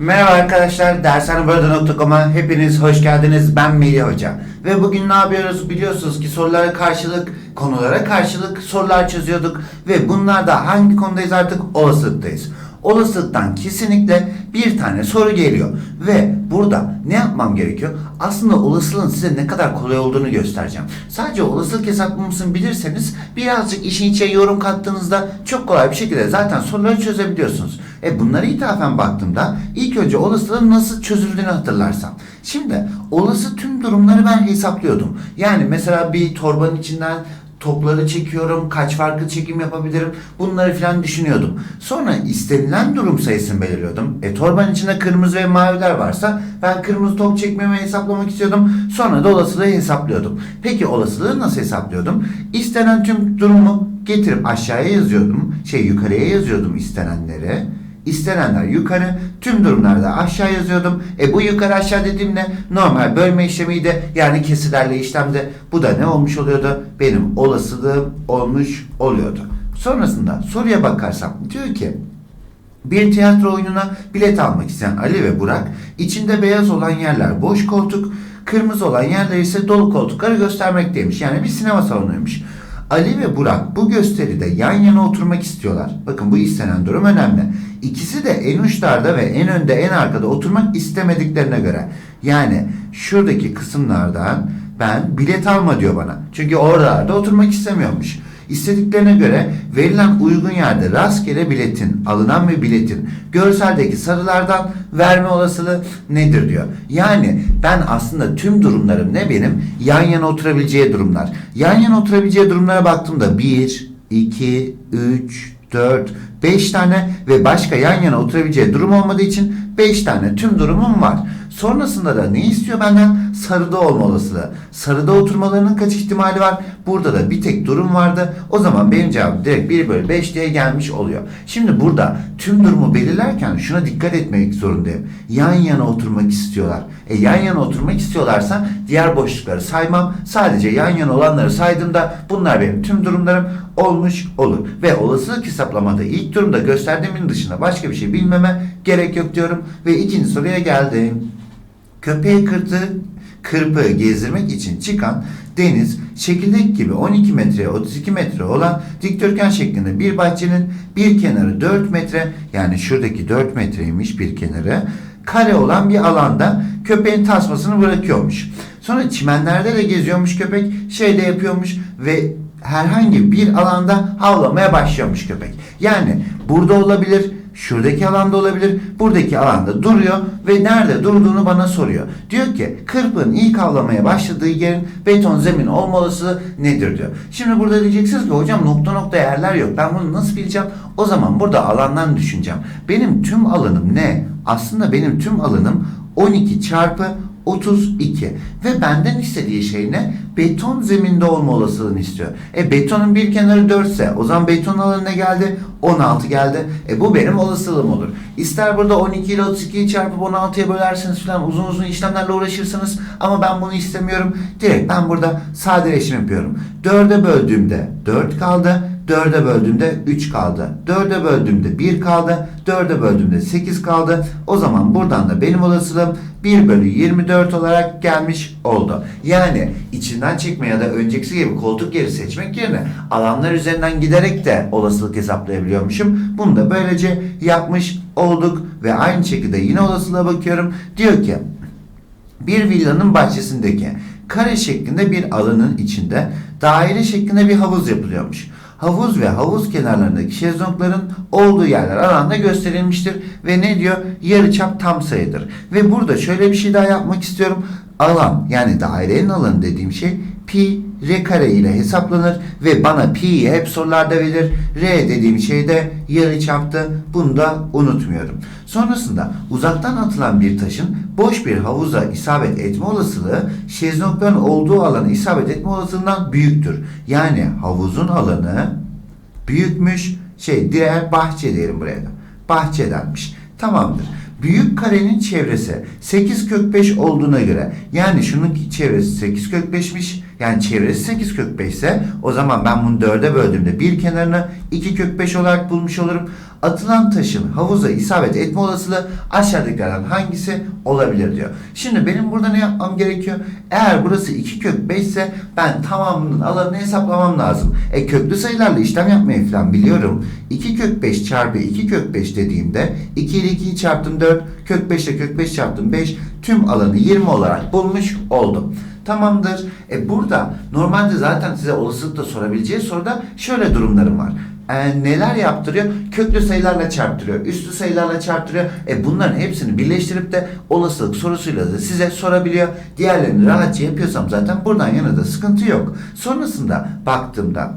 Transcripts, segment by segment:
Merhaba arkadaşlar, dershanebörde.com'a hepiniz hoş geldiniz. Ben Melih Hoca. Ve bugün ne yapıyoruz? Biliyorsunuz ki sorulara karşılık, konulara karşılık sorular çözüyorduk. Ve bunlarda hangi konudayız artık? Olasılıktayız. Olasılıktan kesinlikle bir tane soru geliyor. Ve burada ne yapmam gerekiyor? Aslında olasılığın size ne kadar kolay olduğunu göstereceğim. Sadece olasılık hesaplamasını bilirseniz birazcık işin içine yorum kattığınızda çok kolay bir şekilde zaten soruları çözebiliyorsunuz. E bunlara ithafen baktığımda ilk önce olasılığın nasıl çözüldüğünü hatırlarsam. Şimdi olası tüm durumları ben hesaplıyordum. Yani mesela bir torbanın içinden topları çekiyorum, kaç farklı çekim yapabilirim bunları falan düşünüyordum. Sonra istenilen durum sayısını belirliyordum. E torbanın içinde kırmızı ve maviler varsa ben kırmızı top çekmemi hesaplamak istiyordum. Sonra da olasılığı hesaplıyordum. Peki olasılığı nasıl hesaplıyordum? İstenen tüm durumu getirip aşağıya yazıyordum. Şey yukarıya yazıyordum istenenleri. İstenenler yukarı, tüm durumlarda aşağı yazıyordum. E bu yukarı aşağı dediğimde normal bölme işlemiydi. Yani kesirlerle işlemde. Bu da ne olmuş oluyordu? Benim olasılığım olmuş oluyordu. Sonrasında soruya bakarsam diyor ki bir tiyatro oyununa bilet almak isteyen Ali ve Burak, içinde beyaz olan yerler boş koltuk, kırmızı olan yerler ise dolu koltukları göstermekteymiş. Yani bir sinema salonuymuş. Ali ve Burak bu gösteride yan yana oturmak istiyorlar. Bakın bu istenen durum önemli. İkisi de en uçlarda ve en önde en arkada oturmak istemediklerine göre. Yani şuradaki kısımlardan ben bilet alma diyor bana. Çünkü oralarda oturmak istemiyormuş. İstediklerine göre verilen uygun yerde rastgele biletin, alınan bir biletin görseldeki sarılardan verme olasılığı nedir diyor. Yani ben aslında tüm durumlarım ne benim? Yan yana oturabileceği durumlar. Yan yana oturabileceği durumlara baktığımda 1, 2, 3, 4, 5 tane ve başka yan yana oturabileceği durum olmadığı için 5 tane tüm durumum var. Sonrasında da ne istiyor benden? Sarıda olma olasılığı. Sarıda oturmalarının kaç ihtimali var? Burada da bir tek durum vardı. O zaman benim cevabım direkt 1 bölü 5 diye gelmiş oluyor. Şimdi burada tüm durumu belirlerken şuna dikkat etmek zorundayım. Yan yana oturmak istiyorlar. E yan yana oturmak istiyorlarsa diğer boşlukları saymam. Sadece yan yana olanları saydığımda bunlar benim tüm durumlarım olmuş olur. Ve olasılık hesaplamada ilk durumda gösterdiğimin dışında başka bir şey bilmeme gerek yok diyorum. Ve ikinci soruya geldim. Köpeği kırtı, kırpı gezdirmek için çıkan deniz şekildeki gibi 12 metreye 32 metre olan dikdörtgen şeklinde bir bahçenin bir kenarı 4 metre yani şuradaki 4 metreymiş bir kenarı kare olan bir alanda köpeğin tasmasını bırakıyormuş. Sonra çimenlerde de geziyormuş köpek şey de yapıyormuş ve herhangi bir alanda havlamaya başlıyormuş köpek. Yani burada olabilir, şuradaki alanda olabilir, buradaki alanda duruyor ve nerede durduğunu bana soruyor. Diyor ki kırpın ilk avlamaya başladığı yerin beton zemin olma olasılığı nedir diyor. Şimdi burada diyeceksiniz ki hocam nokta nokta yerler yok. Ben bunu nasıl bileceğim? O zaman burada alandan düşüneceğim. Benim tüm alanım ne? Aslında benim tüm alanım 12 çarpı 32 ve benden istediği şey ne? Beton zeminde olma olasılığını istiyor. E betonun bir kenarı 4 ise o zaman beton alanı ne geldi? 16 geldi. E bu benim olasılığım olur. İster burada 12 ile 32'yi çarpıp 16'ya bölersiniz falan uzun uzun işlemlerle uğraşırsınız ama ben bunu istemiyorum. Direkt ben burada sadeleşim yapıyorum. 4'e böldüğümde 4 kaldı. 4'e böldüğümde 3 kaldı. 4'e böldüğümde 1 kaldı. 4'e böldüğümde 8 kaldı. O zaman buradan da benim olasılığım 1 bölü 24 olarak gelmiş oldu. Yani içinden çekme ya da önceki gibi koltuk yeri seçmek yerine alanlar üzerinden giderek de olasılık hesaplayabiliyormuşum. Bunu da böylece yapmış olduk ve aynı şekilde yine olasılığa bakıyorum. Diyor ki bir villanın bahçesindeki kare şeklinde bir alanın içinde daire şeklinde bir havuz yapılıyormuş. Havuz ve havuz kenarlarındaki şezlongların olduğu yerler alanda gösterilmiştir ve ne diyor? Yarıçap tam sayıdır. Ve burada şöyle bir şey daha yapmak istiyorum. Alan yani dairenin alanı dediğim şey pi r kare ile hesaplanır ve bana pi'yi hep sorularda verir. R dediğim şey de yarıçaptı. Bunu da unutmuyorum. Sonrasında uzaktan atılan bir taşın boş bir havuza isabet etme olasılığı şezlongların olduğu alana isabet etme olasılığından büyüktür. Yani havuzun alanı büyükmüş. Şey diğer bahçe diyelim buraya da. Bahçedenmiş. Tamamdır. Büyük karenin çevresi 8 kök 5 olduğuna göre yani şunun çevresi 8 kök 5'miş Yani çevresi 8 kök 5 ise o zaman ben bunu 4'e böldüğümde bir kenarını 2 kök 5 olarak bulmuş olurum. Atılan taşın havuza isabet etme olasılığı aşağıdakilerden hangisi olabilir diyor. Şimdi benim burada ne yapmam gerekiyor? Eğer burası 2 kök 5 ise ben tamamının alanını hesaplamam lazım. E köklü sayılarla işlem yapmayı falan biliyorum. 2 kök 5 çarpı 2 kök 5 dediğimde 2 ile 2'yi çarptım 4, kök 5 ile kök 5 çarptım 5 tüm alanı 20 olarak bulmuş oldum. Tamamdır. E burada normalde zaten size olasılıkla sorabileceği soruda şöyle durumlarım var. E, neler yaptırıyor? Köklü sayılarla çarptırıyor. Üstlü sayılarla çarptırıyor. E bunların hepsini birleştirip de olasılık sorusuyla da size sorabiliyor. Diğerlerini rahatça yapıyorsam zaten buradan yana da sıkıntı yok. Sonrasında baktığımda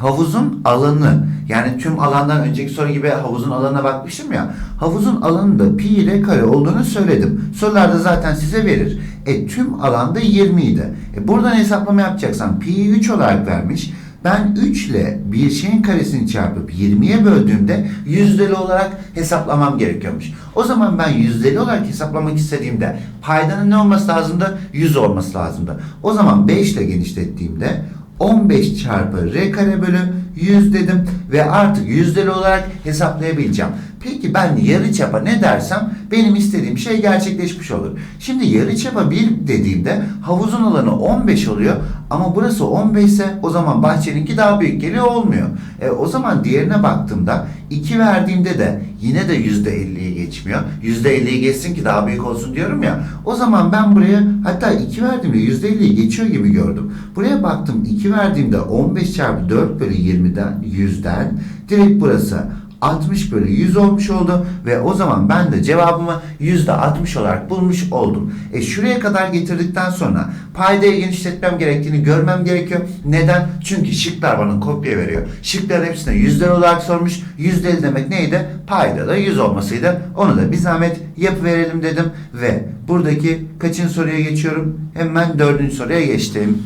havuzun alanı yani tüm alandan önceki soru gibi havuzun alanına bakmıştım ya havuzun alanında pi ile kare olduğunu söyledim. Sorularda zaten size verir. E tüm alanda 20 idi. E buradan hesaplama yapacaksan pi'yi 3 olarak vermiş. Ben 3 ile bir şeyin karesini çarpıp 20'ye böldüğümde yüzdeli olarak hesaplamam gerekiyormuş. O zaman ben yüzdeli olarak hesaplamak istediğimde paydanın ne olması lazımdı? 100 olması lazımdı. O zaman 5 ile genişlettiğimde 15 çarpı r kare bölü 100 dedim ve artık yüzdeli olarak hesaplayabileceğim. Peki ben yarı çapa ne dersem benim istediğim şey gerçekleşmiş olur. Şimdi yarı çapa 1 dediğimde havuzun alanı 15 oluyor ama burası 15 ise o zaman bahçeninki daha büyük geliyor olmuyor. E, o zaman diğerine baktığımda 2 verdiğimde de yine de %50'ye geçmiyor. %50'yi geçsin ki daha büyük olsun diyorum ya. O zaman ben buraya hatta 2 verdiğimde %50'yi geçiyor gibi gördüm. Buraya baktım 2 verdiğimde 15 çarpı 4 bölü 20'den 100'den direkt burası 60 bölü 100 olmuş oldu ve o zaman ben de cevabımı %60 olarak bulmuş oldum. E şuraya kadar getirdikten sonra paydayı genişletmem gerektiğini görmem gerekiyor. Neden? Çünkü şıklar bana kopya veriyor. Şıkların hepsine yüzler olarak sormuş. Yüzdeli demek neydi? Payda da 100 olmasıydı. Onu da bir zahmet yapıverelim dedim ve buradaki kaçıncı soruya geçiyorum? Hemen dördüncü soruya geçtim.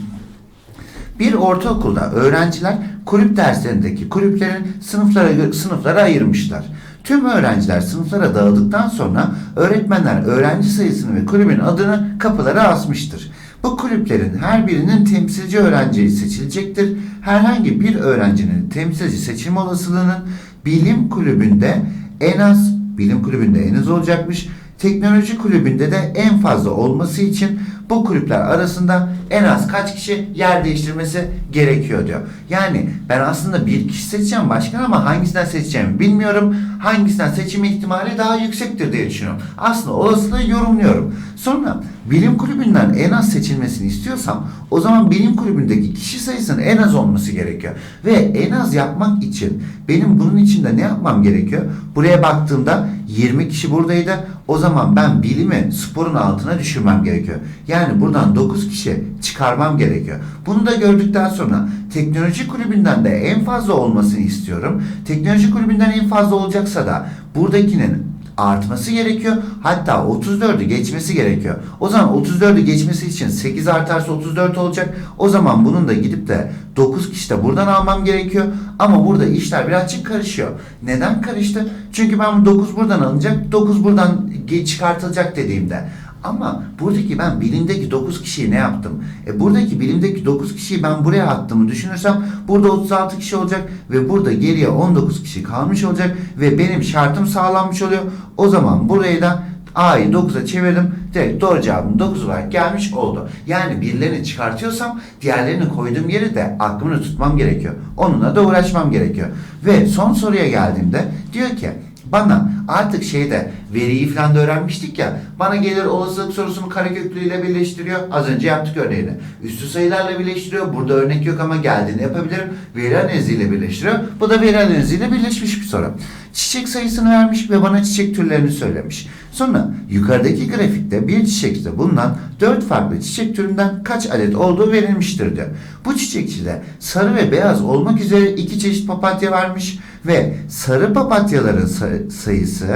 Bir ortaokulda öğrenciler kulüp derslerindeki kulüplerin sınıflara sınıflara ayırmışlar. Tüm öğrenciler sınıflara dağıldıktan sonra öğretmenler öğrenci sayısını ve kulübün adını kapılara asmıştır. Bu kulüplerin her birinin temsilci öğrenciyi seçilecektir. Herhangi bir öğrencinin temsilci seçilme olasılığının bilim kulübünde en az bilim kulübünde en az olacakmış. Teknoloji kulübünde de en fazla olması için bu kulüpler arasında en az kaç kişi yer değiştirmesi gerekiyor diyor. Yani ben aslında bir kişi seçeceğim başkan ama hangisinden seçeceğimi bilmiyorum. Hangisinden seçim ihtimali daha yüksektir diye düşünüyorum. Aslında olasılığı yorumluyorum. Sonra bilim kulübünden en az seçilmesini istiyorsam o zaman bilim kulübündeki kişi sayısının en az olması gerekiyor. Ve en az yapmak için benim bunun içinde ne yapmam gerekiyor? Buraya baktığımda 20 kişi buradaydı. O zaman ben bilimi sporun altına düşürmem gerekiyor. Yani buradan 9 kişi çıkarmam gerekiyor. Bunu da gördükten sonra teknoloji kulübünden de en fazla olmasını istiyorum. Teknoloji kulübünden en fazla olacaksa da buradakinin artması gerekiyor. Hatta 34'ü geçmesi gerekiyor. O zaman 34'ü geçmesi için 8 artarsa 34 olacak. O zaman bunun da gidip de 9 kişi de buradan almam gerekiyor. Ama burada işler birazcık karışıyor. Neden karıştı? Çünkü ben 9 buradan alınacak, 9 buradan çıkartılacak dediğimde. Ama buradaki ben bilimdeki 9 kişiyi ne yaptım? E buradaki bilimdeki 9 kişiyi ben buraya attığımı düşünürsem burada 36 kişi olacak ve burada geriye 19 kişi kalmış olacak ve benim şartım sağlanmış oluyor. O zaman burayı da A'yı 9'a çevirdim. Direkt doğru cevabım 9 olarak gelmiş oldu. Yani birilerini çıkartıyorsam diğerlerini koyduğum yeri de aklımda tutmam gerekiyor. Onunla da uğraşmam gerekiyor. Ve son soruya geldiğimde diyor ki bana artık şeyde veriyi falan da öğrenmiştik ya bana gelir olasılık sorusunu kareköklüyle birleştiriyor. Az önce yaptık örneğini. Üstü sayılarla birleştiriyor. Burada örnek yok ama geldiğini yapabilirim. Veri analiziyle birleştiriyor. Bu da veri analiziyle birleşmiş bir soru. Çiçek sayısını vermiş ve bana çiçek türlerini söylemiş. Sonra yukarıdaki grafikte bir çiçekte bulunan dört farklı çiçek türünden kaç adet olduğu verilmiştir diyor. Bu çiçekçide sarı ve beyaz olmak üzere iki çeşit papatya varmış ve sarı papatyaların sayısı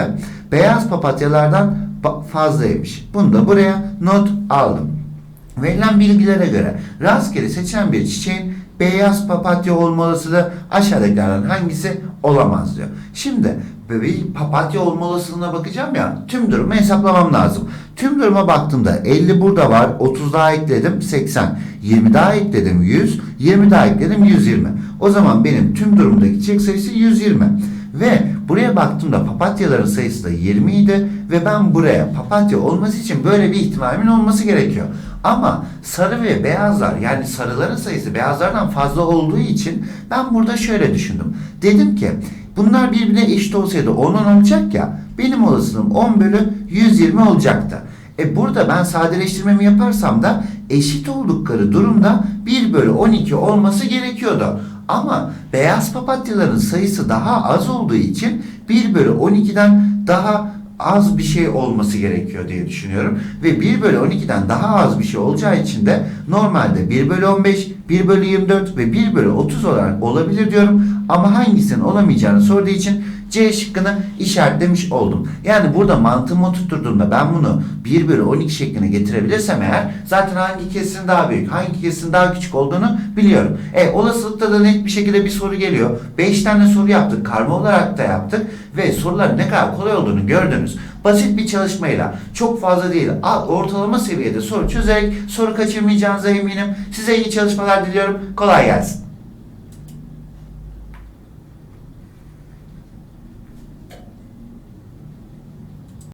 beyaz papatyalardan fazlaymış. Bunu da buraya not aldım. Verilen bilgilere göre rastgele seçilen bir çiçeğin beyaz papatya olmalısı da aşağıdakilerden hangisi olamaz diyor. Şimdi bir papatya olma olasılığına bakacağım ya tüm durumu hesaplamam lazım. Tüm duruma baktığımda 50 burada var 30 daha ekledim 80 20 daha ekledim 100. 20 daha ekledim 120. O zaman benim tüm durumdaki çiçek sayısı 120. Ve buraya baktığımda papatyaların sayısı da 20 idi ve ben buraya papatya olması için böyle bir ihtimalimin olması gerekiyor. Ama sarı ve beyazlar yani sarıların sayısı beyazlardan fazla olduğu için ben burada şöyle düşündüm. Dedim ki bunlar birbirine eşit olsaydı 10 olacak ya benim olasılığım 10 bölü 120 olacaktı. E burada ben sadeleştirmemi yaparsam da eşit oldukları durumda 1 bölü 12 olması gerekiyordu. Ama beyaz papatyaların sayısı daha az olduğu için 1 bölü 12'den daha az bir şey olması gerekiyor diye düşünüyorum. Ve 1 bölü 12'den daha az bir şey olacağı için de normalde 1 bölü 15, 1 bölü 24 ve 1 bölü 30 olarak olabilir diyorum. Ama hangisinin olamayacağını sorduğu için C şıkkını işaretlemiş oldum. Yani burada mantığımı oturtturduğumda ben bunu 1 bölü 12 şekline getirebilirsem eğer zaten hangi kesin daha büyük, hangi kesin daha küçük olduğunu biliyorum. E olasılıkta da net bir şekilde bir soru geliyor. 5 tane soru yaptık, karma olarak da yaptık ve soruların ne kadar kolay olduğunu gördünüz. Basit bir çalışmayla çok fazla değil ortalama seviyede soru çözerek soru kaçırmayacağınıza eminim. Size iyi çalışmalar diliyorum. Kolay gelsin.